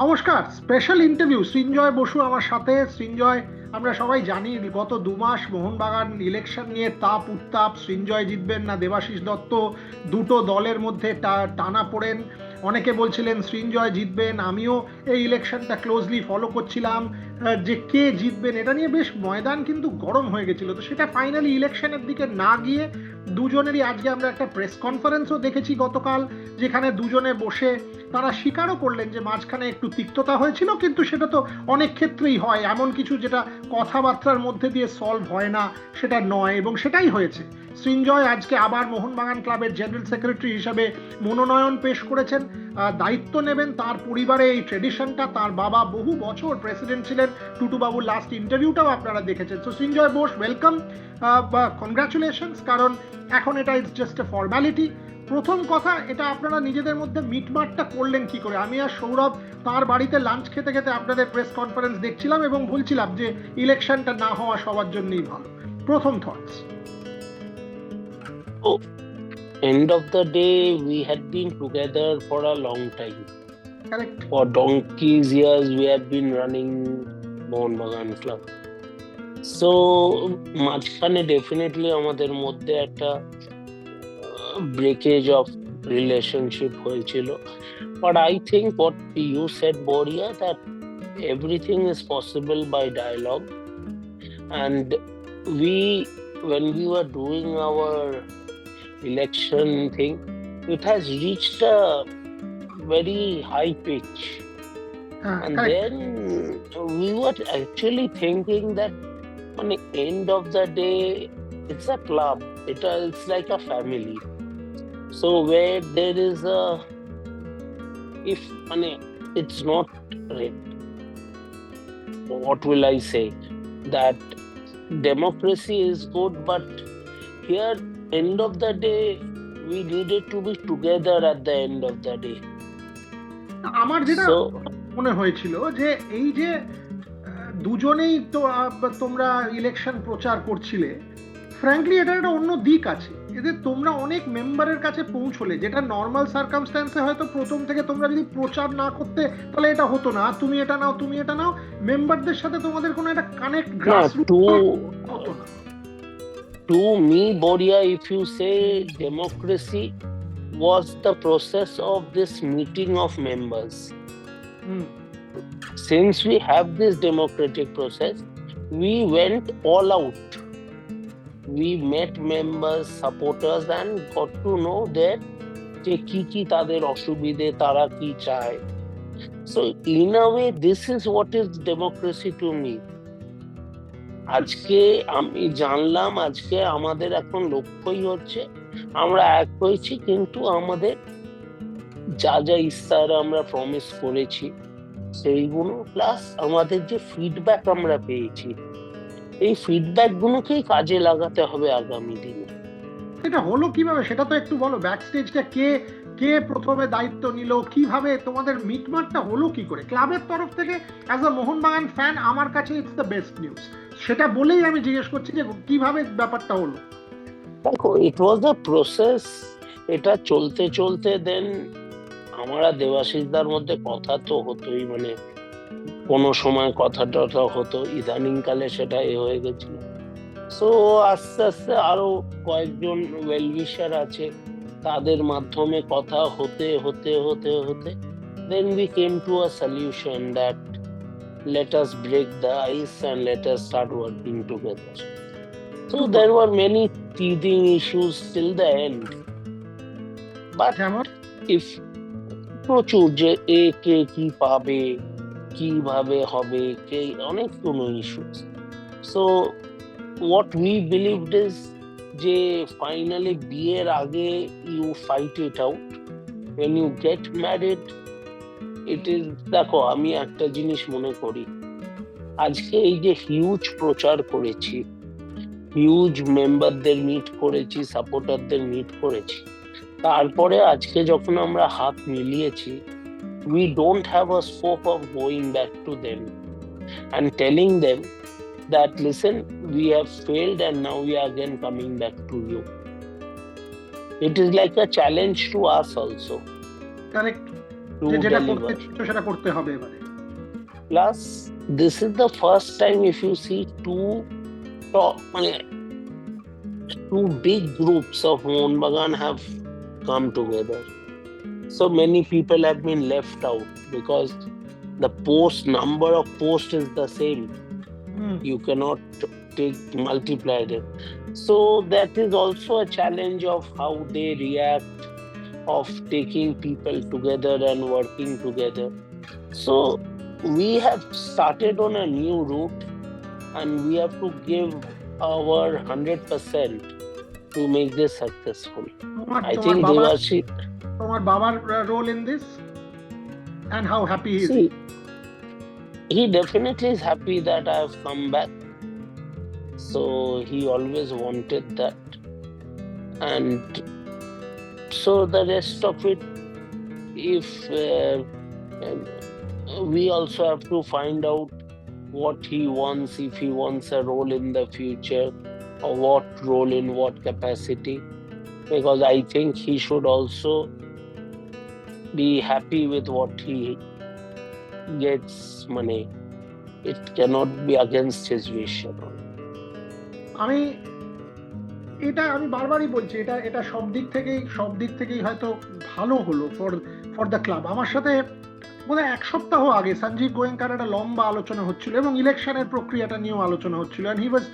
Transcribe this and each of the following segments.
নমস্কার special interview Srinjoy Basu আমার সাথে। সৃঞ্জয়, আমরা সবাই জানি গত দু মাস মোহনবাগান ইলেকশন নিয়ে তাপ উত্তাপ, সৃঞ্জয় জিতবেন না দেবাশিস দত্ত। দুটো দলের মধ্যে টানা পড়েন। অনেকে বলছিলেন সৃঞ্জয় জিতবেন, আমিও এই ইলেকশনটা ক্লোজলি ফলো করছিলাম যে কে জিতবেন, এটা নিয়ে বেশ ময়দান কিন্তু গরম হয়ে গেছিল। তো সেটা ফাইনালি ইলেকশনের দিকে না গিয়ে দুজনেরই আজকে আমরা একটা প্রেস কনফারেন্সও দেখেছি গতকাল, যেখানে দুজনে বসে তারা স্বীকারও করলেন যে মাঝখানে একটু তিক্ততা হয়েছিল, কিন্তু সেটা তো অনেক ক্ষেত্রেই হয়। এমন কিছু যেটা কথাবার্তার মধ্যে দিয়ে সলভ হয় না, সেটা নয়, এবং সেটাই হয়েছে। সৃঞ্জয় আজকে আবার মোহনবাগান ক্লাবের জেনারেল সেক্রেটারি হিসাবে মনোনয়ন পেশ করেছেন। দায়িত্ব নেবেন তার পরিবারে এই ট্রেডিশনটা। তার বাবা বহু বছর প্রেসিডেন্ট ছিলেন। টুটুবাবুর লাস্ট ইন্টারভিউটাও আপনারা দেখেছেন। তো সৃঞ্জয় বোস ওয়েলকাম বা কনগ্রাচুলেশনস কারণ এখন এটা ইটস জাস্ট এ ফর্ম্যালিটি প্রথম কথা, এটা আপনারা নিজেদের মধ্যে মিটমাটটা করলেন কি করে? আমি আর সৌরভ তার বাড়িতে লাঞ্চ খেতে খেতে আপনাদের প্রেস কনফারেন্স দেখছিলাম এবং বলছিলাম যে ইলেকশনটা না হওয়া সবার জন্যই ভালো। প্রথম thoughts Oh, end of the day, we had been together for a long time. Correct For donkey's years, we have been running Mohan Bagan Club. So, মাঝখানে ডেফিনেটলি আমাদের মধ্যে একটা ব্রেকেজ অফ রিলেশনশিপ হয়েছিল but I think what you said Boria that everything is possible by dialogue and we when we were doing our election thing, it has reached a very high pitch. হ্যাঁ And correct. then we were actually thinking that on the end of the day, it's a club. It, uh, it's like a family. So where there is a, if it's not, right, what will I say? That democracy is good, but here, end of the day, we needed to be together at the end of the day. আমার যেটা মনে হয়েছিল যে এই যে দুজনেই তো তোমরা ইলেকশন প্রচার করছিলে ফ্র্যাঙ্কলি এটা একটা অন্য দিক আছে। এদের তোমরা অনেক মেম্বারের কাছে পৌঁছলে যেটা নর্মাল সার্কামস্ট্যান্সে হয়তো প্রথম থেকে তোমরা যদি প্রচার না করতে তাহলে এটা হতো না। তুমি এটা নাও তুমি এটা নাও মেম্বারদের সাথে তোমাদের কোনো একটা কানেক্ট to হতো না। to me, Boria, if you say democracy was the process of this meeting of members. Hmm Since we have this democratic process, we went all out. We met members, supporters, and got to know that যে কি কি তাদের অসুবিধে তারা কি চায় so in a way this is what is democracy to me আজকে আমি জানলাম আজকে আমাদের এখন লক্ষ্যই হচ্ছে আমরা এক হয়েছি, কিন্তু আমাদের যা যা ইচ্ছার আমরা প্রমিস করেছি সেইগুলো প্লাস আমাদের যে ফিডব্যাক আমরা পেয়েছি, এই ফিডব্যাক গুলোকেই কাজে লাগাতে হবে আগামী দিনে। সেটা হলো কীভাবে সেটা তো একটু বলো। ব্যাক স্টেজটা কে কে প্রথমে দায়িত্ব নিল, কীভাবে, তোমাদের মিটমাটটা হলো কি করে? ক্লাবের তরফ থেকে অ্যাজ আ মোহনবাগান ফ্যান আমার কাছে ইটস দ্য বেস্ট নিউজ সেটা বলেই আমি জিজ্ঞেস করছি যে কীভাবে ব্যাপারটা হলো? দেখো ইট ওয়াজ দ্য প্রসেস এটা চলতে চলতে দেন আমরা দেবাশিসদার মধ্যে কথা তো হতোই মানে কোনো সময় কথা টথা হতো ইদানিং কালে সেটা এ হয়ে গেছিল। সো আস্তে আস্তে আরও কয়েকজন ওয়েলউইশার আছে। তাদের মাধ্যমে কথা হতে হতে হতে হতে then we came to a solution that let us break the ice and let us start working together. So there were many teething issues till the end. But if প্রচুর যে এ কে কি পাবে কীভাবে হবে কে অনেক কোনো issues so what we believed is যে ফাইনালি বিয়ের আগে you fight it out when you get married it is দেখো, আমি একটা জিনিস মনে করি, আজকে এই যে হিউজ প্রচার করেছি হিউজ মেম্বারদের মিট করেছি সাপোর্টারদের মিট করেছি, তারপরে আজকে যখন আমরা হাত মিলিয়েছি we don't have a scope of going back to them and telling them That listen we have failed and now we are again coming back to you. It is like a challenge to us also. Correct to যে যেটা deliver. করতে চাইছো সেটা করতে হবে এবারে Plus, this is the first time if you see two top, মানে, two big groups of Mohun Bagan have come together. So many people have been left out because the post number of posts is the Mm. You cannot take multiply them, So that is also a challenge of how they react, of taking people together and working together. So we have started on a new route and we have to give our 100% to make this successful. I think Baba, Devashi. What Baba's role in this and how happy he is he definitely is happy that I have come back. So he always wanted that. And so the rest of it, if uh, uh, we also have to find out what he wants, if he wants a role in the future, or what role in what capacity, because I think he should also be happy with what he gets money. It cannot be against his wish. আমি, এটা আমি বারবারই বলছি, এটা এটা সব দিক থেকেই, সব দিক থেকেই হয়তো ভালো হলো ফর ফর দ্য ক্লাব আমার সাথে বোধহয় এক সপ্তাহ আগে সঞ্জীব গোয়েঙ্কার একটা লম্বা আলোচনা হচ্ছিল এবং ইলেকশনের প্রক্রিয়াটা নিয়েও আলোচনা হচ্ছিল অ্যান্ড হি ওয়াজ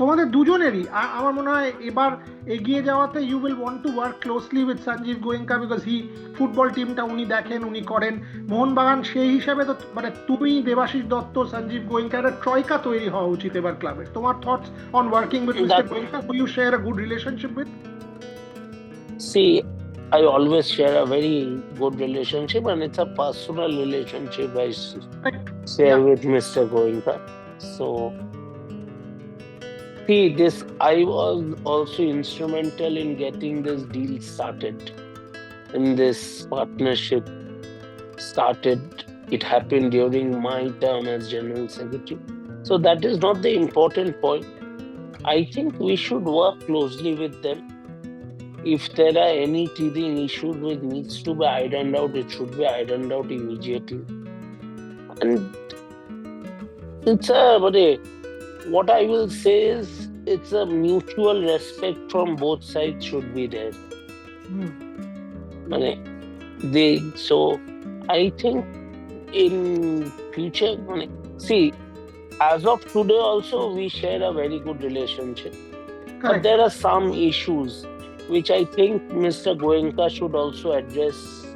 তোমাদের দুজনেরই আমার মনে হয় এবার এগিয়ে যাওয়াতে you will want to work closely with Sanjiv Goenka because he football টিমটা উনি দেখেন উনি করেন। মোহনবাগান সেই হিসাবে তো মানে তুমি দেবাশিস দত্ত সঞ্জীব গোয়েঙ্কা একটা ট্রয়কা তৈরি হওয়া উচিত এবার ক্লাবের তোমার thoughts on working with mister Goenka who you share a good relationship with See, I always share a very good relationship, and it's a personal relationship I share Yeah. with Mr. Goenka. So, this I was also instrumental in getting this deal started, in this partnership started. It happened during my term as General Secretary. So, that is not the important point. I think we should work closely with them if there are any teething issues which needs to be ironed out, it should be ironed out immediately. And it's a, what I will say is it's a mutual respect from both sides should be there. Hmm. They so I think in future see as of today also we share a very good relationship. Correct. But there are some issues which I think Mr. Goenka should also address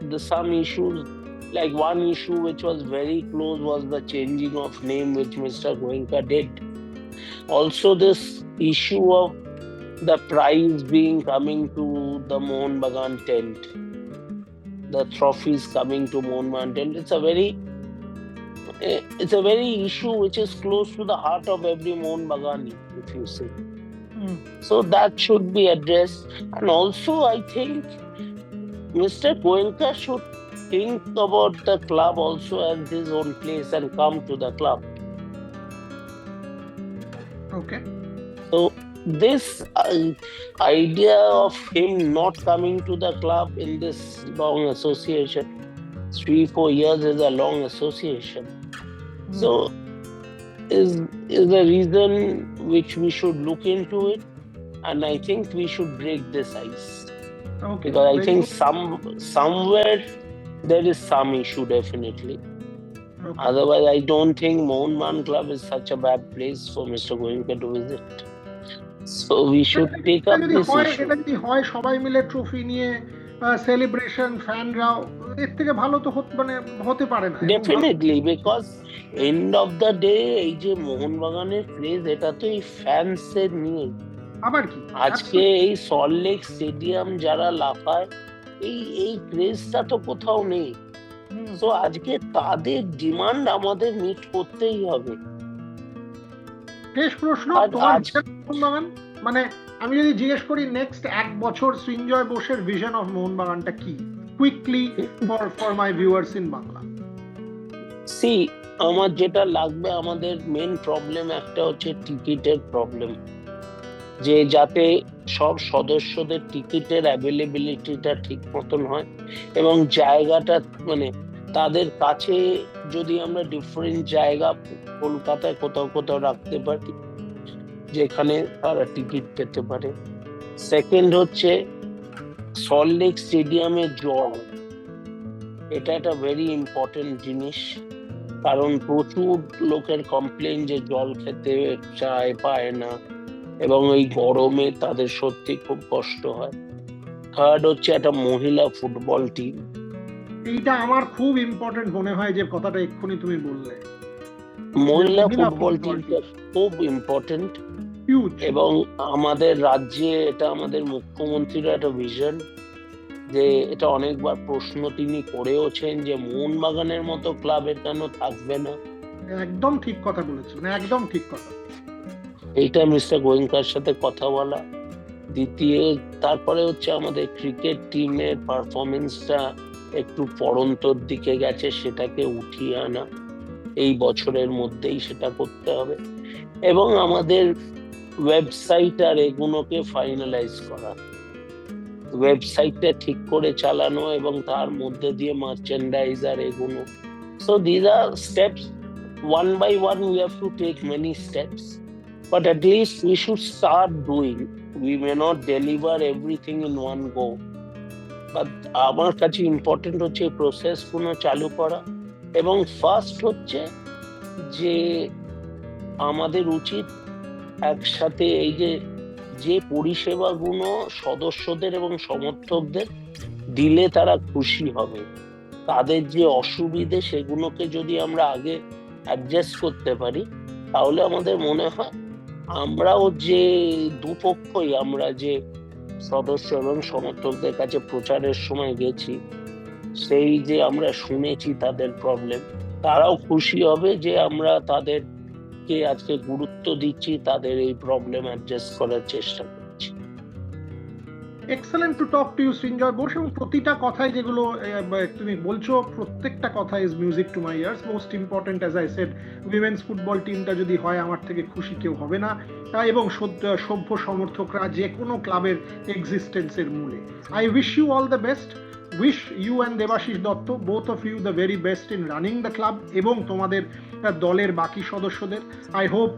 the some issues like one issue which was very close was the changing of name which Mr. Goenka did. Also, this issue of the prize being coming to the Mohan Bagan tent, the trophies coming to Mohan Bagan tent. It's a very eh, it's a very issue which is close to the heart of every Mohan Bagani, if you say. So that should be addressed. And also, I think Mr. Goenka should think about the club also as his own place and come to the club. Okay. So this uh, idea of him not coming to the club in this long association, three four years is a long association. Mm. So is is a reason which we should look into it, and I think we should break this ice. Okay. Because I think some somewhere there is some issue definitely. Okay. Otherwise, I don't think Mohun Man Club is such a bad place for Mr. Goenka to visit. So we should take up this হয় issue. যদি হয় সবাই মিলে trophy নিয়ে celebration ফ্যানরা এর থেকে ভালো তো মানে হতে পারে না Definitely, because end of the day এই যে মোহনবাগানের ক্রেজ এটা তো এই ফ্যান্সের নিয়ে আবার কি আজকে এই সল্টলেক স্টেডিয়াম যারা লাফায় এই এই ক্রেজটা তো কোথাও নেই। তো আজকে তাদের ডিমান্ড আমাদের মিট করতেই হবে। শেষ প্রশ্ন তোমার মানে আমি যদি জিজ্ঞেস করি নেক্সট এক বছর সৃঞ্জয় বোসের ভিশন অফ মোহনবাগানটা কি? Quickly for for my viewers in Bangla see আমার যেটা লাগবে আমাদের মেন প্রবলেম একটা হচ্ছে টিকিটের প্রবলেম যে যাতে সব সদস্যদের টিকিটের অ্যাভেলেবিলিটিটা ঠিক মতন হয় এবং জায়গাটা মানে তাদের কাছে যদি আমরা ডিফারেন্ট জায়গা কলকাতায় কোথাও কোথাও রাখতে পারি, যেখানে তারা টিকিট পেতে পারে। সেকেন্ড হচ্ছে সল্টলেক স্টেডিয়ামে জল। এটা একটা ভেরি ইম্পর্টেন্ট জিনিস, কারণ প্রচুর লোকের কমপ্লেন যে জল খেতে চায়, পায় না। এবং এই গরমে তাদের সত্যি খুব কষ্ট হয়। থার্ড হচ্ছে একটা মহিলা ফুটবল টিম এইটা আমার খুব ইম্পর্টেন্ট মনে হয় যে কথাটা এক্ষুনি তুমি বললে। মহিলা ফুটবল টিমটা খুব ইম্পর্টেন্ট এবং আমাদের রাজ্যে এটা আমাদের মুখ্যমন্ত্রীর একটা ভিশন যে এটা অনেকবার প্রশ্ন তিনি করেওছেন যে মোহনবাগানের মতো ক্লাবের কেন থাকবে না? একদম ঠিক কথা বলেছেন একদম ঠিক কথা। এইটা মিস্টার গোয়েঙ্কার সাথে কথা বলা। দ্বিতীয়, তারপরে হচ্ছে আমাদের ক্রিকেট টিমের পারফরমেন্সটা একটু পড়ন্তর দিকে গেছে, সেটাকে উঠিয়ে আনা। এই বছরের মধ্যেই সেটা করতে হবে। এবং আমাদের ওয়েবসাইট আর এগুলোকে ফাইনালাইজ করা। ওয়েবসাইটটা ঠিক করে চালানো এবং তার মধ্যে দিয়ে মার্চেন্ডাইজ আর এগুলো। So these are steps one by one we have to take many steps but at least we should start doing. We may not deliver everything in one go. But আমার কাছে ইম্পর্টেন্ট হচ্ছে প্রসেসগুলো চালু করা এবং first হচ্ছে যে আমাদের উচিত একসাথে এই যে যে পরিষেবাগুলো সদস্যদের এবং সমর্থকদের দিলে তারা খুশি হবে। তাদের যে অসুবিধে সেগুলোকে যদি আমরা আগে অ্যাডজাস্ট করতে পারি, তাহলে আমাদের মনে হয় আমরাও যে দুপক্ষই, আমরা যে সদস্য এবং সমর্থকদের কাছে প্রচারের সময় গেছি, সেই যে আমরা শুনেছি তাদের প্রবলেম তারাও খুশি হবে যে আমরা তাদেরকে আজকে গুরুত্ব দিচ্ছি, তাদের এই প্রবলেম অ্যাডজাস্ট করার চেষ্টা করছি। Excellent to talk to you Srinjoy Bose এবং প্রতিটা কথাই যেগুলো তুমি বলছো, প্রত্যেকটা কথা is music to my ears most important as I said women's football টিমটা যদি হয়, আমার থেকে খুশি কেউ হবে না। এবং সভ্য সমর্থকরা যে কোনো ক্লাবের এক্সিস্টেন্সের মূলে। I wish you all the best wish you and Debashis Dutta both of you the very best in running the club এবং তোমাদের দলের বাকি সদস্যদের। আই হোপ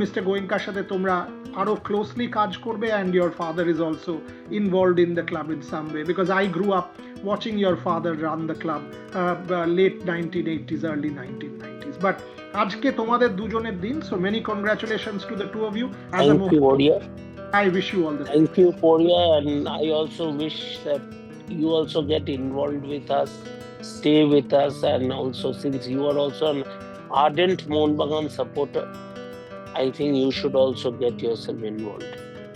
মিস্টার গোয়েঙ্কার সাথে তোমরা আরো ক্লোজলি কাজ করবে and your father is also involved in the club in some way because I grew up watching your father run the club uh, uh, late 1980s, early 1990s. But আজকে তোমাদের দুজনের দিন so many congratulations to the two of you. As a thank you Mohun, ওরিয়া I wish you all the best. Thank you, Poria, and I also wish that you also get involved with us, stay with us, and also since you are also an ardent Mohanbagan supporter, I think you should also get yourself involved.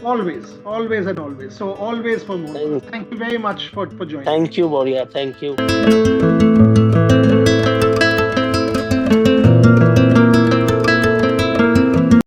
Always, always and always. So always for more. Thank- Thank you very much for, for joining. Thank you, Poria. Thank you.